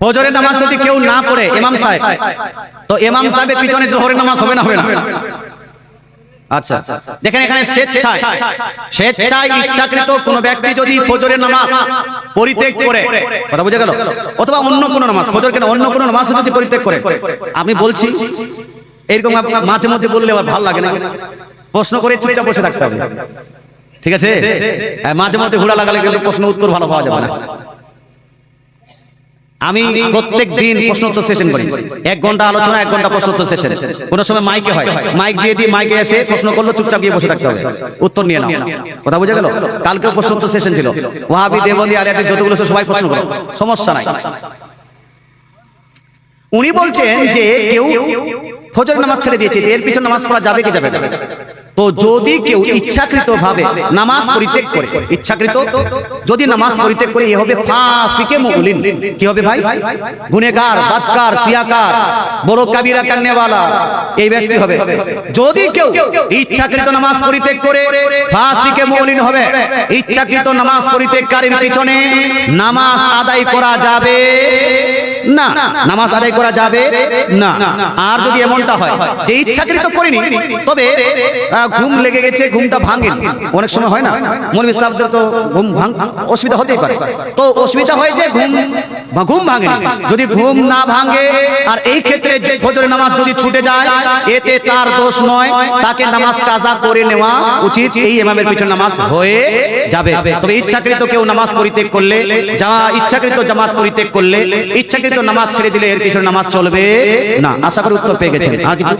ফজরের নামাজ যদি কেউ না পড়ে ইমাম সাহেব। তো ইমাম সাহেবের পিছনে জোহরের নামাজ হবে না হবে না। আচ্ছা দেখেন এখানে স্বেচ্ছায়। স্বেচ্ছায় ইচ্ছাকৃত কোন ব্যক্তি যদি ফজরের নামাজ পরিত্যাগ করে কথা বুঝে গেল? অথবা অন্য কোন নামাজ ফজর কেন অন্য কোন নামাজ যদি পরিত্যাগ করে? আমি বলছি এরকম মাঝে মধ্যে বললে আবার ভালো লাগে না। প্রশ্ন করে চুপচাপ বসে থাকতে হবে। ঠিক আছে? মাঝে মাঝে মধ্যে হুড়া লাগালে কিন্তু প্রশ্ন উত্তর ভালো পাওয়া যাবে না। আমি প্রত্যেক দিন প্রশ্ন উত্তর সেশন করি। এক ঘণ্টা আলোচনা এক ঘণ্টা প্রশ্ন উত্তর সেশন কোন সময় মাইকে হয়। মাইক দিয়ে দিয়ে মাইকে এসে প্রশ্ন করল চুপচাপ গিয়ে বসে থাকতে হবে। উত্তর নিয়ে নাও। কথা বুঝে গেল? কালকেও প্রশ্ন উত্তর সেশন ছিল। ওয়াহাবি দেবন্দি আলিয়াতে যতগুলো সবাই প্রশ্ন করো। সমস্যা নাই। উনি বলছেন যে কেউ ফজর নামাজ ছেড়ে দিয়েছে। এর পিছনে নামাজ পড়া যাবে কি যাবে না? তো যদি কেউ ইচ্ছাকৃত ভাবে নামাজ পরিত্যাগ করে, ইচ্ছাকৃত? যদি নামাজ পরিত্যাগ করে, এ হবে ফাসিকে মুগলিন। কি হবে ভাই? গুনেগার বাদকার, সিয়াকার, বড় কাবিরা, কান্নেওয়ালা। এই ব্যক্তি হবে। যদি কেউ ইচ্ছাকৃত নামাজ পরিত্যাগ করে, ফাসিকে মুগলিন হবে। ইচ্ছাকৃত নামাজ পরিত্যাগকারীর পিছনে নামাজ আদায় করা যাবে। না, নামাজ আদায় করা যাবে? না। আর যদি এমনটা হয়, যে ইচ্ছাকৃত করিনি, তবে ঘুম লেগে গেছে, ঘুমটা ভাঙেনি। অনেক সময় হয় না? মৌলভী বিশ্বাসদের তো ঘুম ভাঙ অসুবিধা হতেই পারে। তো অসুবিধা হয় যে ঘুম বা ঘুম ভাঙেনি যদি ঘুম না ভাঙে আর এই ক্ষেত্রে যে ফজরের নামাজ যদি ছুটে যায় এতে তার দোষ নয়। তাকে নামাজ কাজা করে নেওয়া উচিত। এই ইমামের পিছনে নামাজ হয়ে যাবে। তবে ইচ্ছাকৃত কেউ নামাজ পরিত্যাগ করলে যা ইচ্ছাকৃত জামাত পরিত্যাগ করলে ইচ্ছাকৃত নামাজ ছেড়ে দিলে এর পিছনে নামাজ চলবে না। আশা করি উত্তর পেয়ে গেছেন। আর কিছু?